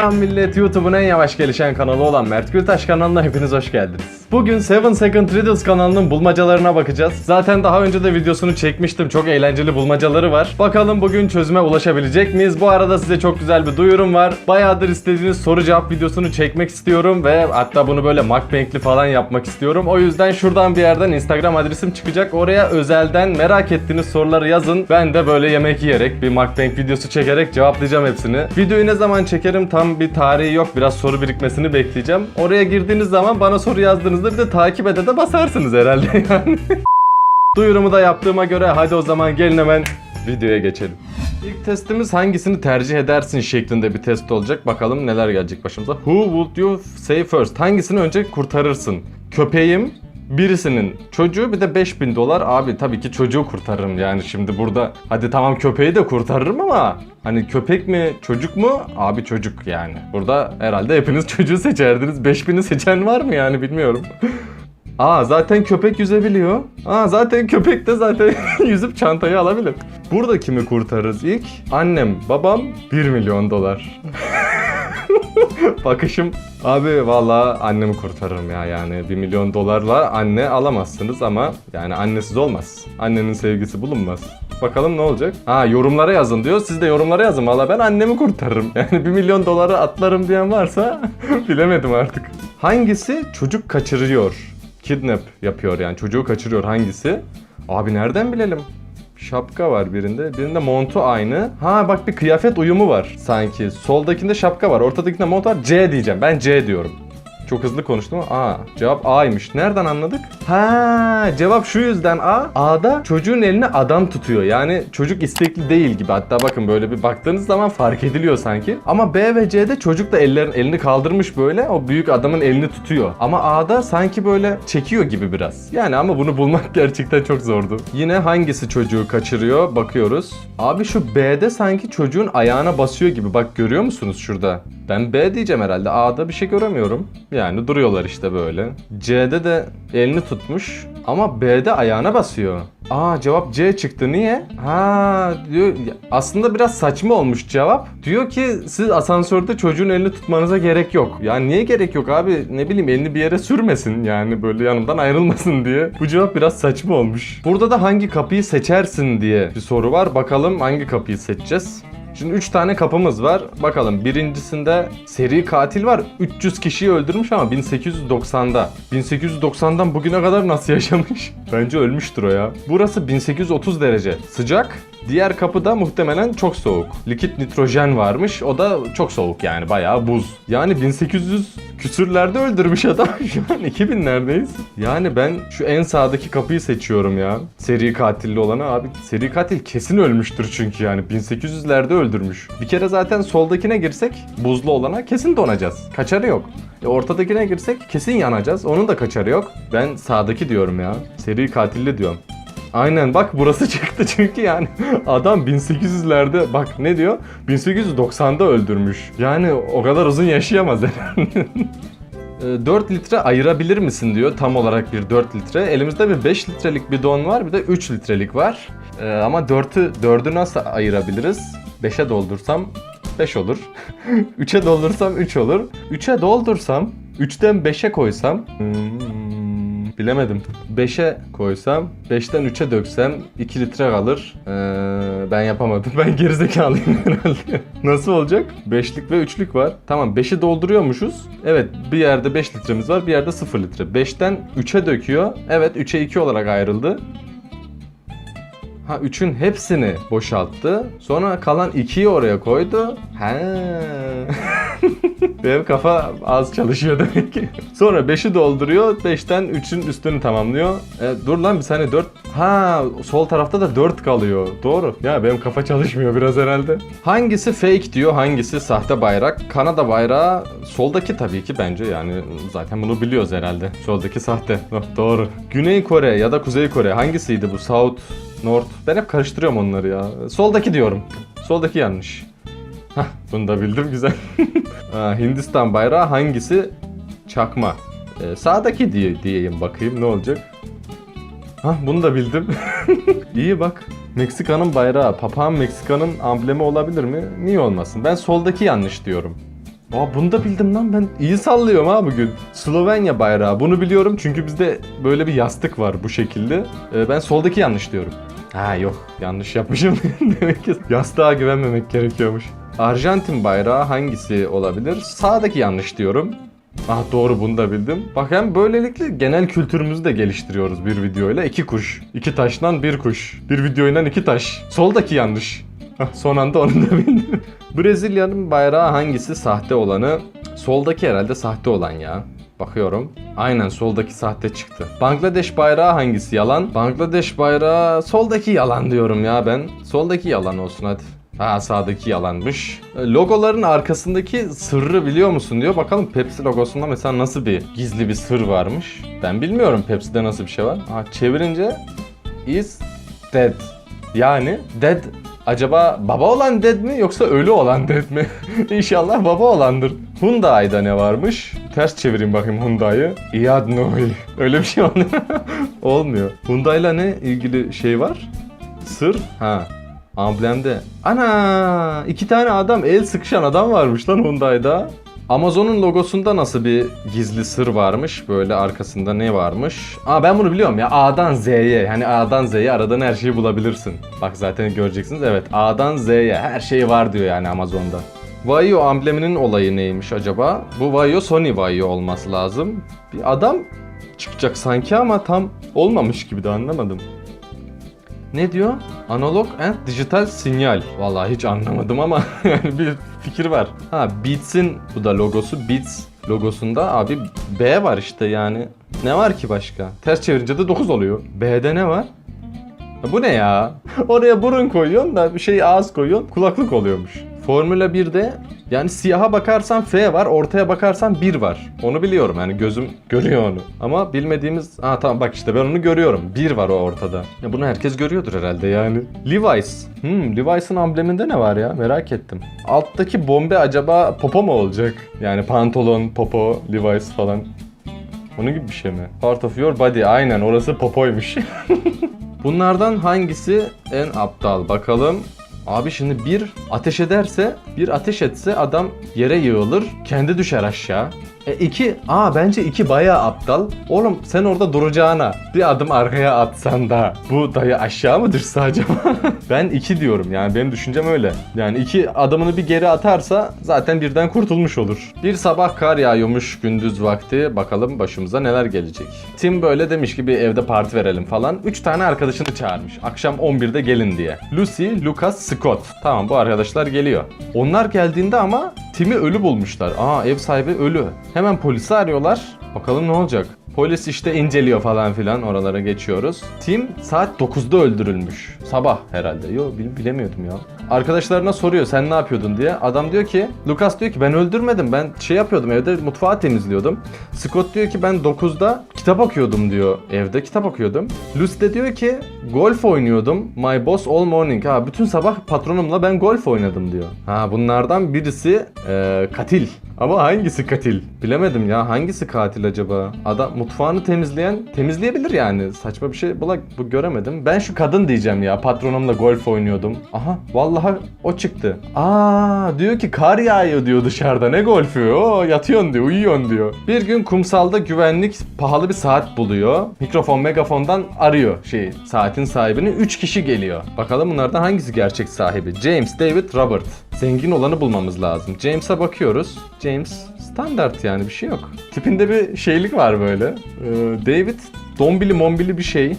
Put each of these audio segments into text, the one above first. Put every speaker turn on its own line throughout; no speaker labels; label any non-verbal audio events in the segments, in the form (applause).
Selam millet YouTube'un en yavaş gelişen kanalı olan Mert Gültaş kanalına hepiniz hoş geldiniz. Bugün 7 Second Riddles kanalının bulmacalarına bakacağız. Zaten daha önce de videosunu çekmiştim. Çok eğlenceli bulmacaları var. Bakalım bugün çözüme ulaşabilecek miyiz? Bu arada size çok güzel bir duyurum var. Bayağıdır istediğiniz soru cevap videosunu çekmek istiyorum ve hatta bunu böyle mukbang'li falan yapmak istiyorum. O yüzden şuradan bir yerden Instagram adresim çıkacak. Oraya özelden merak ettiğiniz soruları yazın. Ben de böyle yemek yiyerek bir mukbang videosu çekerek cevaplayacağım hepsini. Videoyu ne zaman çekerim tam bir tarihi yok. Biraz soru birikmesini bekleyeceğim. Oraya girdiğiniz zaman bana soru yazdığınızda bir de takip ede de basarsınız herhalde (laughs) yani. Duyurumu da yaptığıma göre hadi o zaman gelin hemen videoya geçelim. İlk testimiz hangisini tercih edersin şeklinde bir test olacak. Bakalım neler gelecek başımıza. Who would you say first? Hangisini önce kurtarırsın? Köpeğim, birisinin çocuğu bir de 5000 dolar. Abi tabii ki çocuğu kurtarırım yani şimdi burada. Hadi tamam köpeği de kurtarırım ama hani köpek mi çocuk mu? Abi çocuk yani. Burada herhalde hepiniz çocuğu seçerdiniz. 5000'i seçen var mı yani bilmiyorum. (laughs) Aa zaten köpek yüzebiliyor. Aa zaten köpek de zaten (laughs) yüzüp çantayı alabilir. Burada kimi kurtarırız ilk? Annem, babam 1 milyon dolar. (laughs) (laughs) Bakışım abi valla annemi kurtarırım ya yani 1 milyon dolarla anne alamazsınız ama yani annesiz olmaz. Annenin sevgisi bulunmaz. Bakalım ne olacak? Ha yorumlara yazın diyor. Siz de yorumlara yazın. Valla ben annemi kurtarırım. (laughs) Yani 1 milyon doları atlarım diyen varsa (laughs) bilemedim artık. Hangisi çocuk kaçırıyor? Kidnap yapıyor yani çocuğu kaçırıyor hangisi? Abi nereden bilelim? Şapka var birinde. Birinde montu aynı. Ha bak bir kıyafet uyumu var sanki. Soldakinde şapka var. Ortadakinde mont var. C diyeceğim. Ben C diyorum. Çok hızlı konuştum ama A. Cevap A'ymış. Nereden anladık? Ha, cevap şu yüzden A. A'da çocuğun eline adam tutuyor. Yani çocuk istekli değil gibi. Hatta bakın böyle bir baktığınız zaman fark ediliyor sanki. Ama B ve C'de çocuk da ellerin elini kaldırmış böyle. O büyük adamın elini tutuyor. Ama A'da sanki böyle çekiyor gibi biraz. Yani ama bunu bulmak (laughs) gerçekten çok zordu. Yine hangisi çocuğu kaçırıyor? Bakıyoruz. Abi şu B'de sanki çocuğun ayağına basıyor gibi. Bak görüyor musunuz şurada? Ben B diyeceğim herhalde. A'da bir şey göremiyorum. Yani duruyorlar işte böyle. C'de de elini tutmuş ama B'de ayağına basıyor. Aa cevap C çıktı. Niye? Ha diyor aslında biraz saçma olmuş cevap. Diyor ki siz asansörde çocuğun elini tutmanıza gerek yok. Yani niye gerek yok abi? Ne bileyim elini bir yere sürmesin yani böyle yanımdan ayrılmasın diye. Bu cevap biraz saçma olmuş. Burada da hangi kapıyı seçersin diye bir soru var. Bakalım hangi kapıyı seçeceğiz? Şimdi 3 tane kapımız var. Bakalım birincisinde seri katil var. 300 kişiyi öldürmüş ama 1890'da. 1890'dan bugüne kadar nasıl (laughs) yaşamış? Bence ölmüştür o ya. Burası 1830 derece. Sıcak. Diğer kapıda muhtemelen çok soğuk. Likit nitrojen varmış. O da çok soğuk yani bayağı buz. Yani 1800 küsürlerde öldürmüş adam. (laughs) Şu an 2000'lerdeyiz. Yani ben şu en sağdaki kapıyı seçiyorum ya. Seri katilli olanı abi. Seri katil kesin ölmüştür çünkü yani. 1800'lerde öldürmüş. Bir kere zaten soldakine girsek buzlu olana kesin donacağız. Kaçarı yok. E ortadakine girsek kesin yanacağız. Onun da kaçarı yok. Ben sağdaki diyorum ya. Seri katilli diyorum. Aynen bak burası (laughs) çıktı çünkü yani adam 1800'lerde bak ne diyor 1890'da öldürmüş. Yani o kadar uzun yaşayamaz herhalde. (laughs) E, 4 litre ayırabilir misin diyor tam olarak bir 4 litre. Elimizde bir 5 litrelik bidon var bir de 3 litrelik var. E, ama 4'ü 4'ü nasıl ayırabiliriz? 5'e doldursam 5 olur. (laughs) 3'e doldursam 3 olur. 3'e doldursam 3'ten 5'e koysam hmm, bilemedim. 5'e koysam 5'ten 3'e döksem 2 litre kalır. Ee, ben yapamadım. (laughs) Ben gerizekalıyım herhalde. (laughs) Nasıl olacak? 5'lik ve 3'lük var. Tamam 5'i dolduruyormuşuz. Evet bir yerde 5 litremiz var bir yerde 0 litre. 5'ten 3'e döküyor. Evet 3'e 2 olarak ayrıldı. Ha 3'ün hepsini boşalttı. Sonra kalan 2'yi oraya koydu. He. (laughs) Benim kafa az çalışıyor demek ki. Sonra 5'i dolduruyor. 5'ten 3'ün üstünü tamamlıyor. E, dur lan bir saniye 4. Ha sol tarafta da 4 kalıyor. Doğru. Ya benim kafa çalışmıyor biraz herhalde. Hangisi fake diyor, hangisi sahte bayrak? Kanada bayrağı soldaki tabii ki bence yani zaten bunu biliyoruz herhalde. Soldaki sahte. Oh, doğru. Güney Kore ya da Kuzey Kore hangisiydi bu? South, North. Ben hep karıştırıyorum onları ya. Soldaki diyorum. Soldaki yanlış. Hah bunu da bildim güzel. (laughs) Aa, Hindistan bayrağı hangisi? Çakma. Ee, sağdaki diye diyeyim bakayım ne olacak. Hah bunu da bildim. (laughs) İyi bak. Meksika'nın bayrağı. Papağan Meksika'nın amblemi olabilir mi? Niye olmasın? Ben soldaki yanlış diyorum. Aa bunu da bildim lan ben iyi sallıyorum ha bugün. Slovenya bayrağı bunu biliyorum çünkü bizde böyle bir yastık var bu şekilde. Ee, ben soldaki yanlış diyorum. Ha yok yanlış yapmışım. (laughs) Demek ki yastığa güvenmemek gerekiyormuş. Arjantin bayrağı hangisi olabilir? Sağdaki yanlış diyorum. Ah doğru bunu da bildim. Bak hem böylelikle genel kültürümüzü de geliştiriyoruz bir videoyla. İki kuş. iki taştan bir kuş. Bir videoyla iki taş. Soldaki yanlış. Son anda onu da bildim. (laughs) Brezilya'nın bayrağı hangisi sahte olanı? Soldaki herhalde sahte olan ya. Bakıyorum. Aynen soldaki sahte çıktı. Bangladeş bayrağı hangisi yalan? Bangladeş bayrağı soldaki yalan diyorum ya ben. Soldaki yalan olsun hadi. Ha sağdaki yalanmış. E, Logoların arkasındaki sırrı biliyor musun diyor. Bakalım Pepsi logosunda mesela nasıl bir gizli bir sır varmış. Ben bilmiyorum Pepsi'de nasıl bir şey var. Ha çevirince is dead. Yani dead acaba baba olan dead mi yoksa ölü olan dead mi? (laughs) İnşallah baba olandır. Hyundai'da ne varmış? Ters çevireyim bakayım Hyundai'yi. Iadnoi. (laughs) Öyle bir şey olmuyor. (laughs) Olmuyor. Hyundai'la ne ilgili şey var? Sır? Ha. Amblemde. Ana! iki tane adam el sıkışan adam varmış lan Hyundai'da. Amazon'un logosunda nasıl bir gizli sır varmış? Böyle arkasında ne varmış? Aa ben bunu biliyorum ya. A'dan Z'ye. Hani A'dan Z'ye aradan her şeyi bulabilirsin. Bak zaten göreceksiniz. Evet A'dan Z'ye her şey var diyor yani Amazon'da. Vaio ambleminin olayı neymiş acaba? Bu Vaio Sony Vaio olması lazım. Bir adam çıkacak sanki ama tam olmamış gibi de anlamadım. Ne diyor? Analog and dijital sinyal. Vallahi hiç anlamadım ama (laughs) yani bir fikir var. Ha Beats'in bu da logosu. Beats logosunda abi B var işte yani. Ne var ki başka? Ters çevirince de 9 oluyor. B'de ne var? Ya bu ne ya? (laughs) Oraya burun koyuyorsun da bir şey ağız koyuyorsun kulaklık oluyormuş. Formula 1'de yani siyaha bakarsan F var, ortaya bakarsan 1 var. Onu biliyorum yani gözüm (laughs) görüyor onu. Ama bilmediğimiz... Ha tamam bak işte ben onu görüyorum. 1 var o ortada. Ya bunu herkes görüyordur herhalde yani. Levi's. Hmm Levi's'ın ambleminde ne var ya merak ettim. Alttaki bombe acaba popo mu olacak? Yani pantolon, popo, Levi's falan. Onun gibi bir şey mi? Part of your body. Aynen orası popoymuş. (laughs) Bunlardan hangisi en aptal? Bakalım. Abi şimdi bir ateş ederse, bir ateş etse adam yere yığılır, kendi düşer aşağı. E iki, aa bence iki bayağı aptal. Oğlum sen orada duracağına bir adım arkaya atsan da bu dayı aşağı mı düşse acaba? (laughs) ben iki diyorum yani benim düşüncem öyle. Yani iki adımını bir geri atarsa zaten birden kurtulmuş olur. Bir sabah kar yağıyormuş gündüz vakti. Bakalım başımıza neler gelecek. Tim böyle demiş ki bir evde parti verelim falan. Üç tane arkadaşını çağırmış. Akşam 11'de gelin diye. Lucy, Lucas, Scott. Tamam bu arkadaşlar geliyor. Onlar geldiğinde ama Tim'i ölü bulmuşlar. Aa ev sahibi ölü. Hemen polisi arıyorlar. Bakalım ne olacak. Polis işte inceliyor falan filan oralara geçiyoruz. Tim saat 9'da öldürülmüş. Sabah herhalde. Yo bil- bilemiyordum ya. Arkadaşlarına soruyor sen ne yapıyordun diye. Adam diyor ki Lucas diyor ki ben öldürmedim. Ben şey yapıyordum evde mutfağı temizliyordum. Scott diyor ki ben 9'da kitap okuyordum diyor. Evde kitap okuyordum. Lucy de diyor ki golf oynuyordum. My boss all morning. Ha bütün sabah patronumla ben golf oynadım diyor. Ha bunlardan birisi eee, katil. Ama hangisi katil? Bilemedim ya. Hangisi katil acaba? Adam mutfağını temizleyen temizleyebilir yani. Saçma bir şey bula, bu göremedim. Ben şu kadın diyeceğim ya. Patronumla golf oynuyordum. Aha vallahi o çıktı. Aa diyor ki kar yağıyor diyor dışarıda. Ne golfü? O yatıyorsun diyor, uyuyorsun diyor. Bir gün kumsalda güvenlik pahalı bir saat buluyor. Mikrofon megafondan arıyor şey saatin sahibini. 3 kişi geliyor. Bakalım bunlardan hangisi gerçek sahibi? James, David, Robert. Zengin olanı bulmamız lazım. James'e bakıyoruz. James standart yani bir şey yok. Tipinde bir şeylik var böyle. Ee, David dombili mombili bir şey.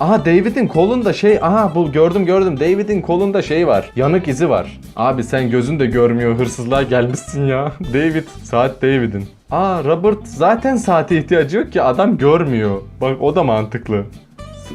Aha David'in kolunda şey aha bu gördüm gördüm David'in kolunda şey var yanık izi var. Abi sen gözün de görmüyor hırsızlığa gelmişsin ya. (laughs) David saat David'in. Aa Robert zaten saate ihtiyacı yok ki adam görmüyor. Bak o da mantıklı.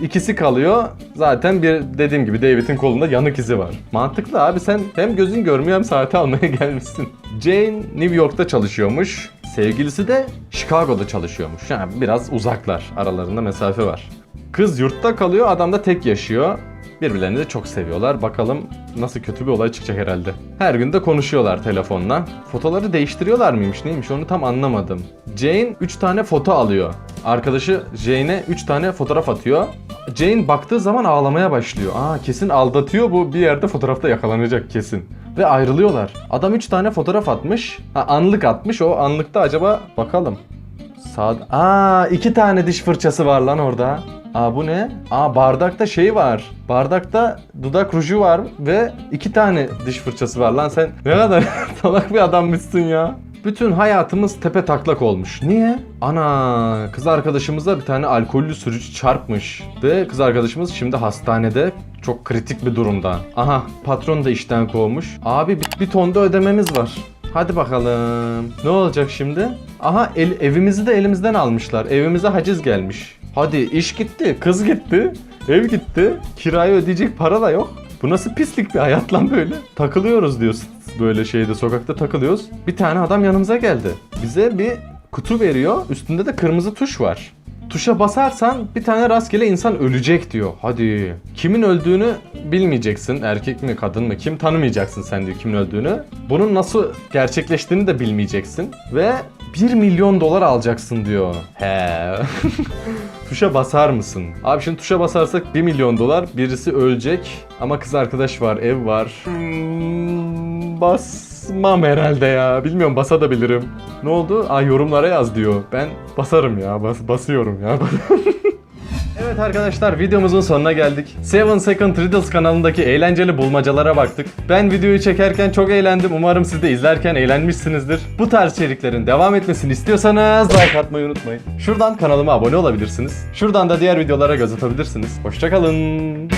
İkisi kalıyor. Zaten bir dediğim gibi David'in kolunda yanık izi var. Mantıklı abi sen hem gözün görmüyor hem saati almaya (laughs) gelmişsin. Jane New York'ta çalışıyormuş. Sevgilisi de Chicago'da çalışıyormuş. Yani biraz uzaklar. Aralarında mesafe var. Kız yurtta kalıyor, adam da tek yaşıyor. Birbirlerini de çok seviyorlar. Bakalım nasıl kötü bir olay çıkacak herhalde. Her gün de konuşuyorlar telefonla. Fotoları değiştiriyorlar mıymış neymiş onu tam anlamadım. Jane 3 tane foto alıyor. Arkadaşı Jane'e 3 tane fotoğraf atıyor. Jane baktığı zaman ağlamaya başlıyor. Aa kesin aldatıyor bu bir yerde fotoğrafta yakalanacak kesin. Ve ayrılıyorlar. Adam 3 tane fotoğraf atmış. Ha, anlık atmış. O anlıkta acaba bakalım. Sağ... Aa iki tane diş fırçası var lan orada. Aa bu ne? Aa bardakta şey var. Bardakta dudak ruju var ve iki tane diş fırçası var lan sen ne kadar (laughs) salak bir adammışsın ya. Bütün hayatımız tepe taklak olmuş. Niye? Ana kız arkadaşımıza bir tane alkollü sürücü çarpmış. Ve kız arkadaşımız şimdi hastanede çok kritik bir durumda. Aha patron da işten kovmuş. Abi bir, bir ton da ödememiz var. Hadi bakalım. Ne olacak şimdi? Aha el, evimizi de elimizden almışlar. Evimize haciz gelmiş. Hadi iş gitti, kız gitti, ev gitti. Kirayı ödeyecek para da yok. Bu nasıl pislik bir hayat lan böyle? Takılıyoruz diyorsun. Böyle şeyde sokakta takılıyoruz. Bir tane adam yanımıza geldi. Bize bir kutu veriyor. Üstünde de kırmızı tuş var. Tuşa basarsan bir tane rastgele insan ölecek diyor. Hadi. Kimin öldüğünü bilmeyeceksin. Erkek mi kadın mı kim tanımayacaksın sen diyor kimin öldüğünü. Bunun nasıl gerçekleştiğini de bilmeyeceksin. Ve 1 milyon dolar alacaksın diyor. He. (laughs) tuşa basar mısın? Abi şimdi tuşa basarsak 1 milyon dolar birisi ölecek. Ama kız arkadaş var ev var. Hmm, basmam herhalde ya. Bilmiyorum basa da bilirim. Ne oldu? Aa yorumlara yaz diyor. Ben basarım ya. Bas basıyorum ya. (laughs) Evet arkadaşlar videomuzun sonuna geldik. 7 Second Riddles kanalındaki eğlenceli bulmacalara baktık. Ben videoyu çekerken çok eğlendim. Umarım siz de izlerken eğlenmişsinizdir. Bu tarz içeriklerin devam etmesini istiyorsanız like atmayı unutmayın. Şuradan kanalıma abone olabilirsiniz. Şuradan da diğer videolara göz atabilirsiniz. Hoşçakalın.